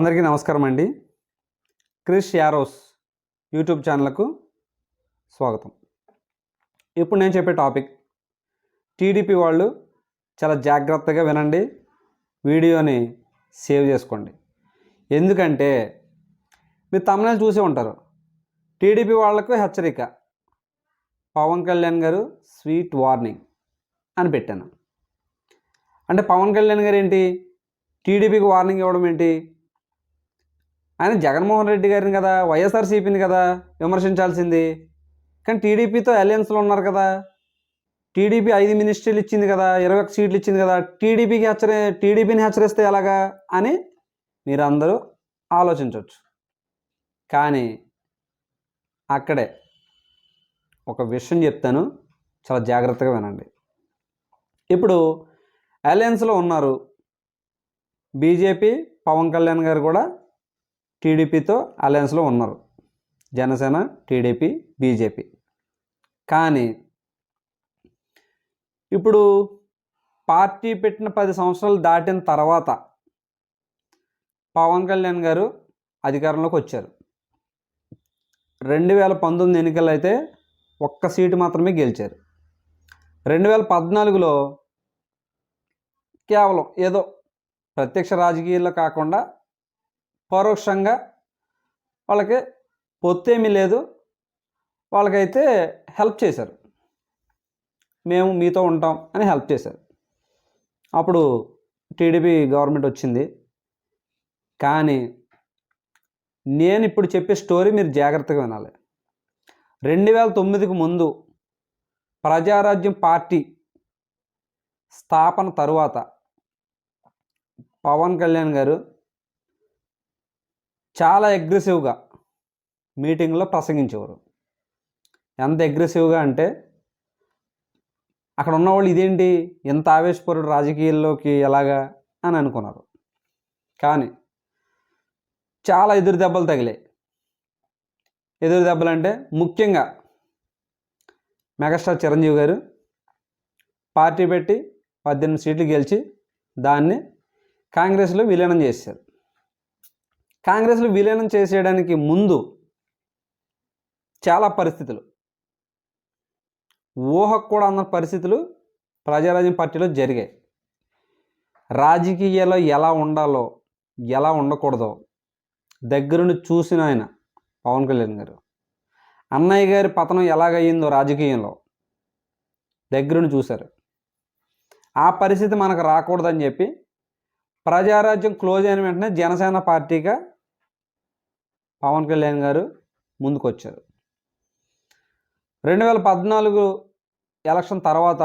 అందరికీ నమస్కారం అండి. క్రిష్ యారోస్ యూట్యూబ్ ఛానల్కు స్వాగతం. ఇప్పుడు నేను చెప్పే టాపిక్ టీడీపీ వాళ్ళు చాలా జాగ్రత్తగా వినండి వీడియోని సేవ్ చేసుకోండి. ఎందుకంటే మీరు తమిళ చూసే ఉంటారు. టీడీపీ వాళ్ళకు హెచ్చరిక పవన్ కళ్యాణ్ గారు స్వీట్ వార్నింగ్ అని పెట్టాను. అంటే పవన్ కళ్యాణ్ గారు ఏంటి? టీడీపీకి వార్నింగ్ ఇవ్వడం ఏంటి? ఆయన జగన్మోహన్ రెడ్డి గారిని కదా వైఎస్ఆర్సీపీని కదా విమర్శించాల్సింది. కానీ టీడీపీతో అలయన్స్లో ఉన్నారు కదా. టీడీపీ ఐదు మినిస్ట్రీలు ఇచ్చింది కదా ఇరవై ఒక్క సీట్లు ఇచ్చింది కదా టీడీపీకి హెచ్చరి టీడీపీని హెచ్చరిస్తే ఎలాగా అని మీరందరూ ఆలోచించవచ్చు కానీ అక్కడే ఒక విషయం చెప్తాను చాలా జాగ్రత్తగా వినండి. ఇప్పుడు అలయన్స్లో ఉన్నారు బీజేపీ పవన్ కళ్యాణ్ గారు కూడా టీడీపీతో అలయన్స్లో ఉన్నారు. Janasena TDP BJP. కానీ ఇప్పుడు పార్టీ పెట్టిన పది సంవత్సరాలు దాటిన తర్వాత పవన్ కళ్యాణ్ గారు అధికారంలోకి వచ్చారు. రెండు వేల పంతొమ్మిది ఎన్నికలు అయితే ఒక్క సీటు మాత్రమే గెలిచారు. రెండు వేల పద్నాలుగులో కేవలం ఏదో ప్రత్యక్ష రాజకీయాల్లో కాకుండా పరోక్షంగా వాళ్ళకి పొత్తేమీ లేదు. వాళ్ళకైతే హెల్ప్ చేశారు. మేము మీతో ఉంటాం అని హెల్ప్ చేశారు. అప్పుడు టీడీపీ గవర్నమెంట్ వచ్చింది. కానీ నేను ఇప్పుడు చెప్పే స్టోరీ మీరు జాగ్రత్తగా వినాలి. రెండు వేల తొమ్మిదికి ముందు ప్రజారాజ్యం పార్టీ స్థాపన తరువాత పవన్ కళ్యాణ్ గారు చాలా అగ్రెసివ్గా మీటింగ్లో ప్రసంగించేవారు. ఎంత అగ్రెసివ్గా అంటే అక్కడ ఉన్నవాళ్ళు ఇదేంటి? ఎంత ఆవేశపరుడు రాజకీయాల్లోకి ఎలాగా? అని అనుకున్నారు. కానీ చాలా ఎదురు దెబ్బలు తగిలాయి. ఎదురు దెబ్బలు అంటే ముఖ్యంగా మెగాస్టార్ చిరంజీవి గారు పార్టీ పెట్టి పద్దెనిమిది సీట్లు గెలిచి దాన్ని కాంగ్రెస్లో విలీనం చేశారు. కాంగ్రెస్లో విలీనం చేసేయడానికి ముందు చాలా పరిస్థితులు. ఊహకు కూడా అన్న పరిస్థితులు ప్రజారాజ్యం పార్టీలో జరిగాయి. రాజకీయాల్లో ఎలా ఉండాలో ఎలా ఉండకూడదో దగ్గరుండి చూసిన ఆయన పవన్ కళ్యాణ్ గారు. అన్నయ్య గారి పతనం ఎలాగయ్యిందో రాజకీయంలో దగ్గరుండి చూశారు. ఆ పరిస్థితి మనకు రాకూడదని చెప్పి ప్రజారాజ్యం క్లోజ్ అయిన వెంటనే జనసేన పార్టీగా పవన్ కళ్యాణ్ గారు ముందుకొచ్చారు. రెండు వేల పద్నాలుగు ఎలక్షన్ తర్వాత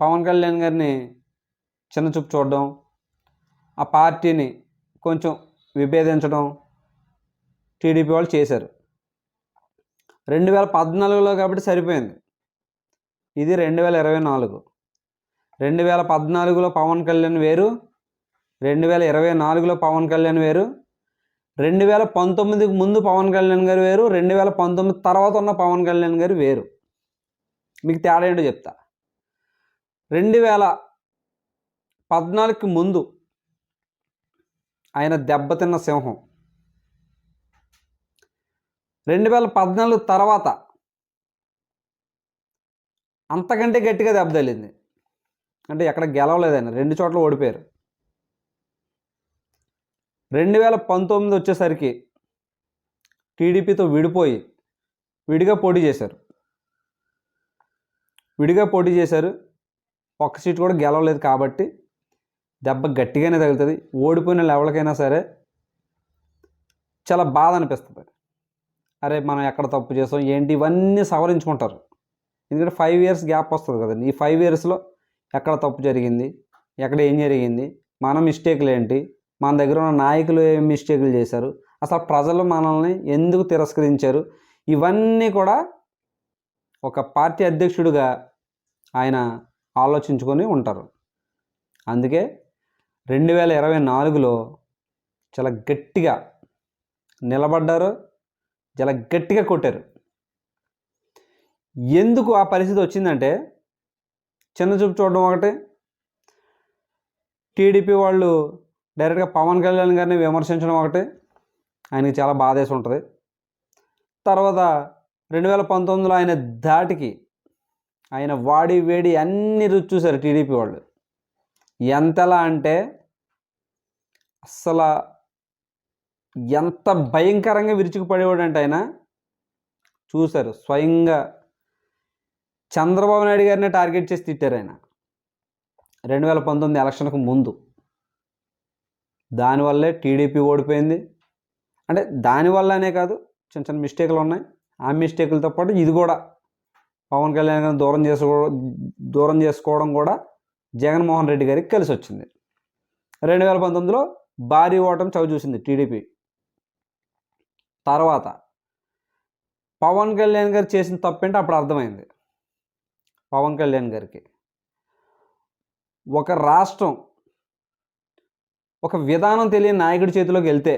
పవన్ కళ్యాణ్ గారిని చిన్నచూపు చూడడం ఆ పార్టీని కొంచెం విభేదించడం టీడీపీ వాళ్ళు చేశారు. రెండు వేల పద్నాలుగులో కాబట్టి సరిపోయింది. ఇది రెండు వేల ఇరవై నాలుగు. రెండు వేల పద్నాలుగులో పవన్ కళ్యాణ్ వేరు రెండు వేల ఇరవై నాలుగులో పవన్ కళ్యాణ్ వేరు రెండు వేల పంతొమ్మిదికి ముందు పవన్ కళ్యాణ్ గారు వేరు రెండు వేల పంతొమ్మిది తర్వాత ఉన్న పవన్ కళ్యాణ్ గారు వేరు. మీకు తేడా ఏంటో చెప్తా. రెండు వేల పద్నాలుగుకి ముందు ఆయన దెబ్బతిన్న సింహం. రెండు వేల పద్నాలుగు తర్వాత అంతకంటే గట్టిగా దెబ్బతలింది అంటే ఎక్కడ గెలవలేదు ఆయన రెండు చోట్ల ఓడిపోయారు. రెండు వేల పంతొమ్మిది వచ్చేసరికి టీడీపీతో విడిపోయి విడిగా పోటీ చేశారు. విడిగా పోటీ చేశారు. ఒక్క సీట్ కూడా గెలవలేదు కాబట్టి దెబ్బ గట్టిగానే తగులుతుంది. ఓడిపోయిన లెవెల్కైనా సరే చాలా బాధ అనిపిస్తుంది. అరే మనం ఎక్కడ తప్పు చేసాం? ఏంటి? ఇవన్నీ సవరించుకుంటారు. ఎందుకంటే ఫైవ్ ఇయర్స్ గ్యాప్ వస్తుంది కదండి. ఈ ఫైవ్ ఇయర్స్లో ఎక్కడ తప్పు జరిగింది? ఎక్కడ ఏం జరిగింది? మన మిస్టేక్లు ఏంటి మన దగ్గర ఉన్న నాయకులు ఏం మిస్టేకులు చేశారు? అసలు ప్రజలు మనల్ని ఎందుకు తిరస్కరించారు? ఇవన్నీ కూడా ఒక పార్టీ అధ్యక్షుడిగా ఆయన ఆలోచించుకొని ఉంటారు. అందుకే రెండు వేల ఇరవై నాలుగులో చాలా గట్టిగా నిలబడ్డారు చాలా గట్టిగా కొట్టారు. ఎందుకు ఆ పరిస్థితి వచ్చిందంటే చిన్న చూపు చూడడం ఒకటి. టీడీపీ వాళ్ళు డైరెక్ట్గా పవన్ కళ్యాణ్ గారిని విమర్శించడం ఒకటి. ఆయనకి చాలా బాధేసి ఉంటుంది. తర్వాత రెండు వేల పంతొమ్మిదిలో ఆయన ధాటికి ఆయన వాడి వేడి అన్ని రుచి చూశారు టీడీపీ వాళ్ళు. ఎంతలా అంటే అస్సలు ఎంత భయంకరంగా విరుచుకుపడేవాడంటే ఆయన చూశారు. స్వయంగా చంద్రబాబు నాయుడు గారిని టార్గెట్ చేసి తిట్టారు ఆయన. రెండు వేల పంతొమ్మిది ఎలక్షన్కు ముందు. దానివల్లే టీడీపీ ఓడిపోయింది. అంటే దానివల్లనే కాదు చిన్న చిన్న మిస్టేక్లు ఉన్నాయి. ఆ మిస్టేకులతో పాటు ఇది కూడా పవన్ కళ్యాణ్ గారిని దూరం చేసుకో దూరం చేసుకోవడం కూడా జగన్మోహన్ రెడ్డి గారికి కలిసి వచ్చింది రెండు వేల పంతొమ్మిదిలో భారీ ఓటమి చవి చూసింది టీడీపీ. తర్వాత పవన్ కళ్యాణ్ గారు చేసిన తప్పేంటి అప్పుడు అర్థమైంది. పవన్ కళ్యాణ్ గారికి. ఒక రాష్ట్రం ఒక విధానం తెలియని నాయకుడి చేతిలోకి వెళ్తే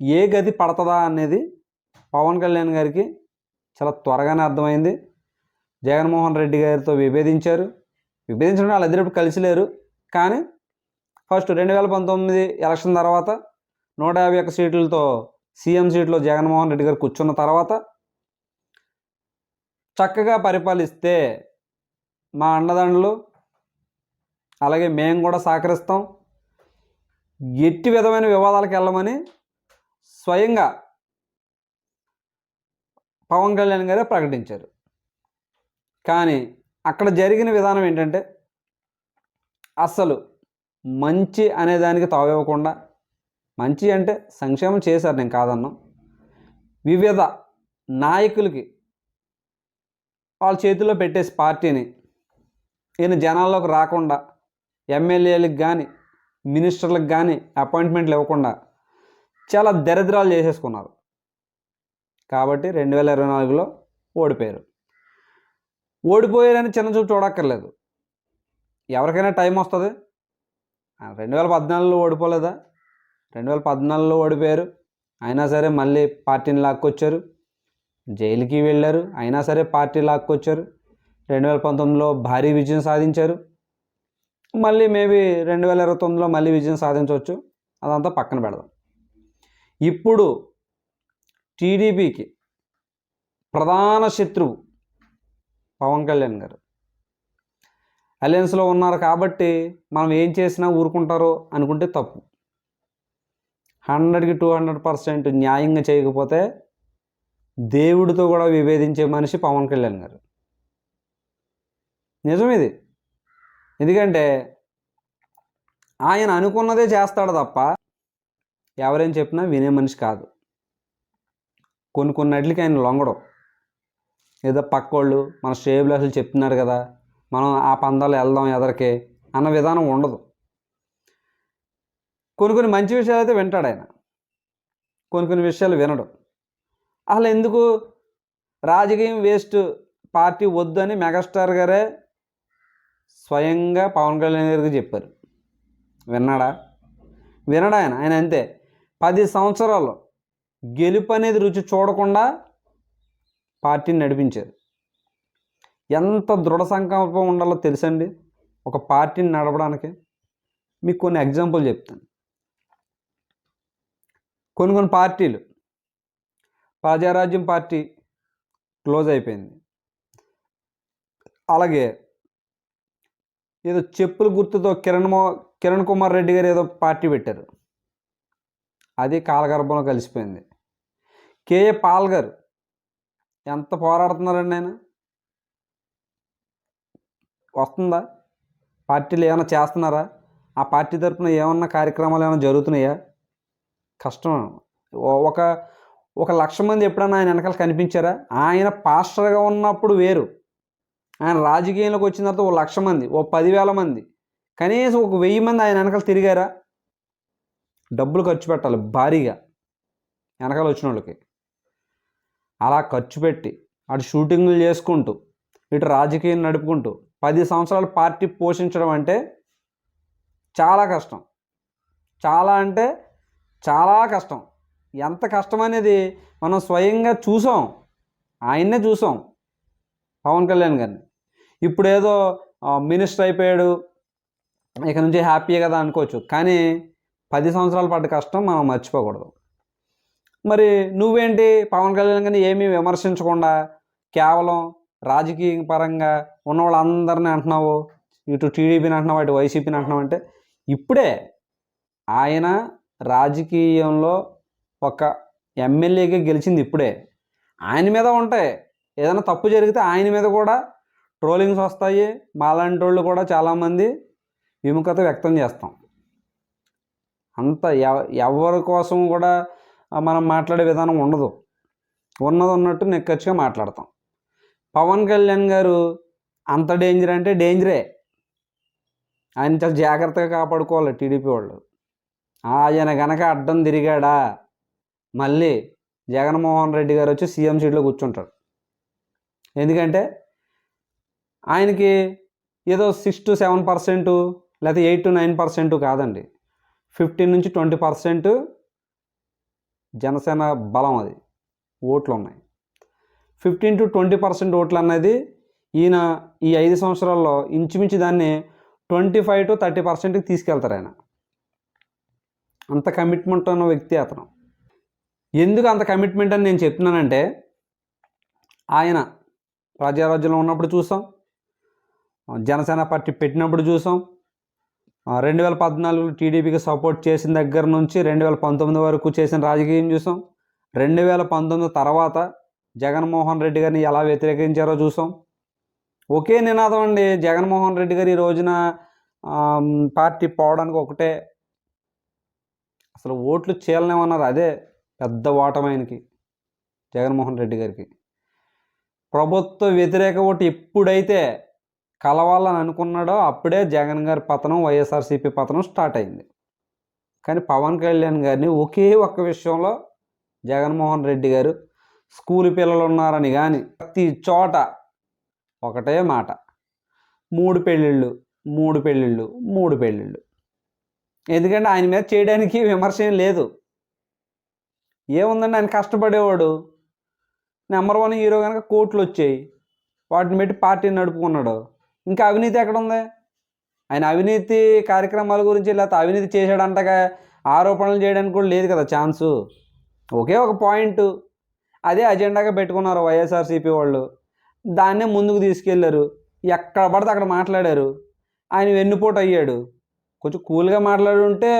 ఏ గది పడుతుందా అనేది పవన్ కళ్యాణ్ గారికి చాలా త్వరగానే అర్థమైంది. జగన్మోహన్ రెడ్డి గారితో విభేదించారు. విభేదించడం వాళ్ళిద్దరు కలిసి లేరు. కానీ ఫస్ట్ రెండు వేల పంతొమ్మిది ఎలక్షన్ తర్వాత నూట యాభై ఒక్క సీట్లతో సీఎం సీట్లో జగన్మోహన్ రెడ్డి గారు కూర్చున్న తర్వాత చక్కగా పరిపాలిస్తే మా అండదండలు అలాగే మేము కూడా సహకరిస్తాం. ఎట్టి విధమైన వివాదాలకు వెళ్ళమని స్వయంగా పవన్ కళ్యాణ్ గారే ప్రకటించారు. కానీ అక్కడ జరిగిన విధానం ఏంటంటే అస్సలు మంచి అనే దానికి తావివ్వకుండా మంచి అంటే సంక్షేమం చేశారు నేను కాదన్నా. వివిధ నాయకులకి వాళ్ళ చేతిలో పెట్టేసి పార్టీని ఈయన జనాల్లోకి రాకుండా ఎమ్మెల్యేలకు కానీ మినిస్టర్లకు కానీ అపాయింట్మెంట్లు ఇవ్వకుండా చాలా దరిద్రాలు చేసేసుకున్నారు. కాబట్టి రెండు వేల ఇరవై నాలుగులో ఓడిపోయారు. ఓడిపోయారని చిన్న చూపు చూడక్కర్లేదు. ఎవరికైనా టైం వస్తుంది. రెండు వేల పద్నాలుగులో ఓడిపోలేదా? రెండు వేల పద్నాలుగులో ఓడిపోయారు. అయినా సరే మళ్ళీ పార్టీని లాక్కొచ్చారు. జైలుకి వెళ్ళారు. అయినా సరే పార్టీ లాక్కొచ్చారు. రెండు వేల పంతొమ్మిదిలో భారీ విజయం సాధించారు. మళ్ళీ మేబీ రెండు వేల ఇరవై తొమ్మిదిలో మళ్ళీ విజయం సాధించవచ్చు. అదంతా పక్కన పెడదాం. ఇప్పుడు టీడీపీకి ప్రధాన శత్రువు పవన్ కళ్యాణ్ గారు. అలయన్స్లో ఉన్నారు కాబట్టి మనం ఏం చేసినా ఊరుకుంటారో అనుకుంటే తప్పు. హండ్రెడ్కి టూ హండ్రెడ్ పర్సెంట్ న్యాయంగా చేయకపోతే దేవుడితో కూడా విభేదించే మనిషి పవన్ కళ్యాణ్ గారు. నిజం ఇది? ఎందుకంటే ఆయన అనుకున్నదే చేస్తాడు తప్ప ఎవరేం చెప్పినా వినే మనిషి కాదు. కొన్ని కొన్నిటికి ఆయన లొంగడం. ఏదో పక్కోళ్ళు మన షేబులు అసలు చెప్తున్నారు కదా మనం ఆ పందాలు వెళ్దాం ఎదరికే అన్న విధానం ఉండదు. కొన్ని కొన్ని మంచి విషయాలు అయితే వింటాడు ఆయన. కొన్ని కొన్ని విషయాలు వినడు. అసలు ఎందుకు రాజకీయం వేస్ట్? పార్టీ వద్దు అని మెగాస్టార్ గారే స్వయంగా పవన్ కళ్యాణ్ గారికి చెప్పారు. విన్నాడా? వినడా ఆయన? ఆయన అంతే. పది సంవత్సరాలు గెలుపు అనేది రుచి చూడకుండా పార్టీని నడిపించారు. ఎంత దృఢ సంకల్పం ఉండాలో తెలుసండి ఒక పార్టీని నడపడానికి? మీకు కొన్ని ఎగ్జాంపుల్ చెప్తాను. కొన్ని కొన్ని పార్టీలు. ప్రజారాజ్యం పార్టీ క్లోజ్ అయిపోయింది. అలాగే ఏదో చెప్పుల గుర్తుతో కిరణ్ కిరణ్ కుమార్ రెడ్డి గారు ఏదో పార్టీ పెట్టారు. అది కాలగర్భంలో కలిసిపోయింది. కేఏ పాల్ గారు ఎంత పోరాడుతున్నారండి ఆయన? వస్తుందా? పార్టీలు ఏమైనా చేస్తున్నారా? ఆ పార్టీ తరఫున ఏమన్నా కార్యక్రమాలు ఏమైనా జరుగుతున్నాయా? కష్టం. ఒక ఒక లక్ష మంది ఎప్పుడన్నా ఆయన వెనకాల కనిపించారా? ఆయన పాస్టర్గా ఉన్నప్పుడు వేరు. ఆయన రాజకీయంలోకి వచ్చిన తర్వాత ఓ లక్ష మంది ఓ పదివేల మంది. కనీసం ఒక వెయ్యి మంది ఆయన వెనకాల తిరిగారా? డబ్బులు ఖర్చు పెట్టాలి భారీగా వెనకాల వచ్చిన వాళ్ళకి అలా ఖర్చు పెట్టి అటు షూటింగ్లు చేసుకుంటూ ఇటు రాజకీయం నడుపుకుంటూ పది సంవత్సరాలు పార్టీ పోషించడం అంటే చాలా కష్టం. చాలా అంటే చాలా కష్టం. ఎంత కష్టం అనేది మనం స్వయంగా చూసాం. ఆయన్నే చూసాం. పవన్ కళ్యాణ్ గారిని. ఇప్పుడు ఏదో మినిస్టర్ అయిపోయాడు. ఇక నుంచి హ్యాపీయే కదా అనుకోవచ్చు. కానీ పది సంవత్సరాలు పడ్డ కష్టం మనం మర్చిపోకూడదు. మరి నువ్వేంటి? పవన్ కళ్యాణ్ గారిని ఏమీ విమర్శించకుండా కేవలం రాజకీయ పరంగా ఉన్న వాళ్ళందరినీ అంటున్నావు? ఇటు టీడీపీని అంటున్నావు? ఇటు వైసీపీని అంటున్నావు? అంటే ఇప్పుడే ఆయన రాజకీయంలో ఒక ఎమ్మెల్యేగా గెలిచింది ఇప్పుడే. ఆయన మీద ఉంటాయి. ఏదైనా తప్పు జరిగితే ఆయన మీద కూడా ట్రోలింగ్స్ వస్తాయి. మాలాంటి వాళ్ళు కూడా చాలామంది విముఖత వ్యక్తం చేస్తాం. అంత ఎవ ఎవరి కోసం కూడా మనం మాట్లాడే విధానం ఉండదు. ఉన్నది ఉన్నట్టు నిక్కచ్చిగా మాట్లాడతాం. పవన్ కళ్యాణ్ గారు అంత డేంజర్ అంటే డేంజరే ఆయన చాలా జాగ్రత్తగా కాపాడుకోవాలి టీడీపీ వాళ్ళు. ఆయన గనక అడ్డం తిరిగాడా? మళ్ళీ జగన్మోహన్ రెడ్డి గారు వచ్చి సీఎం సీట్లో కూర్చుంటాడు. ఎందుకంటే ఆయనకి ఏదో సిక్స్ టు సెవెన్ పర్సెంట్ లేకపోతే ఎయిట్ టు నైన్ పర్సెంట్ కాదండి. ఫిఫ్టీన్ నుంచి ట్వంటీ పర్సెంట్ జనసేన బలం అది. ఓట్లు ఉన్నాయి. ఫిఫ్టీన్ టు ట్వంటీ పర్సెంట్ ఓట్లు అనేది ఈయన ఈ ఐదు సంవత్సరాల్లో ఇంచుమించు దాన్ని ట్వంటీ ఫైవ్ టు థర్టీ పర్సెంట్కి తీసుకెళ్తారు ఆయన. అంత కమిట్మెంట్ ఉన్న వ్యక్తి అతను. ఎందుకు అంత కమిట్మెంట్ అని నేను చెప్తున్నానంటే ఆయన రాజ్యారాజ్యంలో ఉన్నప్పుడు చూసాం జనసేన పార్టీ పెట్టినప్పుడు చూసాం. రెండు వేల పద్నాలుగులో టీడీపీకి సపోర్ట్ చేసిన దగ్గర నుంచి రెండు వేల పంతొమ్మిది వరకు చేసిన రాజకీయం చూసాం. రెండు వేల పంతొమ్మిది తర్వాత జగన్మోహన్ రెడ్డి గారిని ఎలా వ్యతిరేకించారో చూసాం. ఒకే నినాదం అండి జగన్మోహన్ రెడ్డి గారు ఈ రోజున పార్టీ పోవడానికి ఒకటే. అసలు ఓట్లు చీలనేమన్నారు అదే పెద్ద ఓటమైనకి జగన్మోహన్ రెడ్డి గారికి. ప్రభుత్వ వ్యతిరేక ఓటు ఎప్పుడైతే కలవాలని అనుకున్నాడో అప్పుడే జగన్ గారి పతనం వైఎస్ఆర్సీపీ పతనం స్టార్ట్ అయింది. కానీ పవన్ కళ్యాణ్ గారిని ఒకే ఒక్క విషయంలో జగన్మోహన్ రెడ్డి గారు స్కూల్ పిల్లలు ఉన్నారని కానీ ప్రతి చోట ఒకటే మాట. మూడు పెళ్ళిళ్ళు మూడు పెళ్ళిళ్ళు మూడు పెళ్ళిళ్ళు. ఎందుకంటే ఆయన మీద చేయడానికి విమర్శ ఏం లేదు. ఏముందండి? ఆయన కష్టపడేవాడు. నెంబర్ వన్ హీరో కనుక కోట్లు వచ్చాయి. వాటిని పెట్టి పార్టీని నడుపుకున్నాడు. ఇంకా అవినీతి ఎక్కడ ఉంది ఆయన అవినీతి కార్యక్రమాల గురించి లేకపోతే అవినీతి చేశాడంటగా ఆరోపణలు చేయడానికి కూడా లేదు కదా ఛాన్సు. ఒకే ఒక పాయింట్. అదే అజెండాగా పెట్టుకున్నారు వైఎస్ఆర్సీపీ వాళ్ళు. దాన్నే ముందుకు తీసుకెళ్ళారు. ఎక్కడ పడితే అక్కడ మాట్లాడారు. ఆయన వెన్నుపోటు అయ్యాడు. కొంచెం కూల్గా మాట్లాడుంటే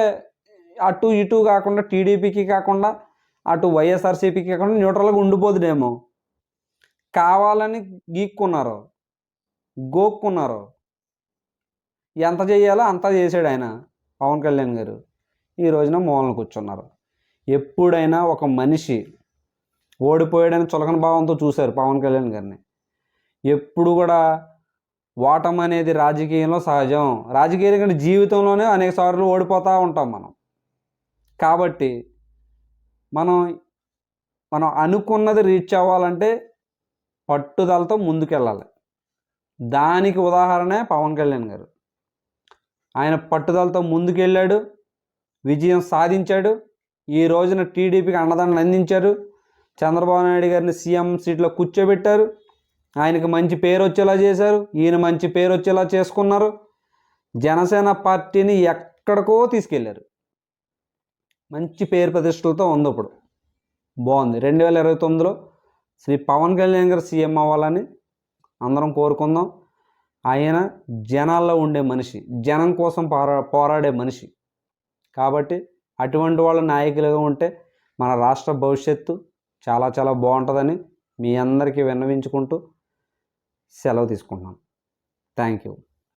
అటు ఇటు కాకుండా టీడీపీకి కాకుండా అటు వైఎస్ఆర్సీపీకి కాకుండా న్యూట్రల్గా ఉండిపోదునేమో కావాలని గీక్కున్నారు. గోక్కున్నారు. ఎంత చేయాలో అంత చేశాడు ఆయన పవన్ కళ్యాణ్ గారు. ఈ రోజున మూలన కూర్చున్నారు. ఎప్పుడైనా ఒక మనిషి ఓడిపోయాడని చులకన భావంతో చూశారు పవన్ కళ్యాణ్ గారిని. ఎప్పుడు కూడా ఓటం అనేది రాజకీయంలో సహజం. రాజకీయం కంటే జీవితంలోనే అనేక సార్లు ఓడిపోతూ ఉంటాం మనం. కాబట్టి మనం మనం అనుకున్నది రీచ్ అవ్వాలంటే పట్టుదలతో ముందుకెళ్ళాలి. దానికి ఉదాహరణే పవన్ కళ్యాణ్ గారు. ఆయన పట్టుదలతో ముందుకెళ్ళాడు విజయం సాధించాడు ఈ రోజున టీడీపీకి అండదండలు అందించారు చంద్రబాబు నాయుడు గారిని సీఎం సీట్లో కూర్చోబెట్టారు ఆయనకి మంచి పేరు వచ్చేలా చేశారు ఈయన మంచి పేరు వచ్చేలా చేసుకున్నారు జనసేన పార్టీని ఎక్కడికో తీసుకెళ్ళారు. మంచి పేరు ప్రతిష్టలతో ఉంది ఇప్పుడు. బాగుంది. రెండు వేల ఇరవై తొమ్మిదిలో శ్రీ పవన్ కళ్యాణ్ గారు సీఎం అవ్వాలని అందరం కోరుకుందాం. ఆయన జనాల్లో ఉండే మనిషి జనం కోసం పోరా పోరాడే మనిషి. కాబట్టి అటువంటి వాళ్ళ నాయకులుగా ఉంటే మన రాష్ట్ర భవిష్యత్తు చాలా చాలా బాగుంటుందని మీ అందరికీ విన్నవించుకుంటూ సెలవు తీసుకుంటున్నాను. Thank you.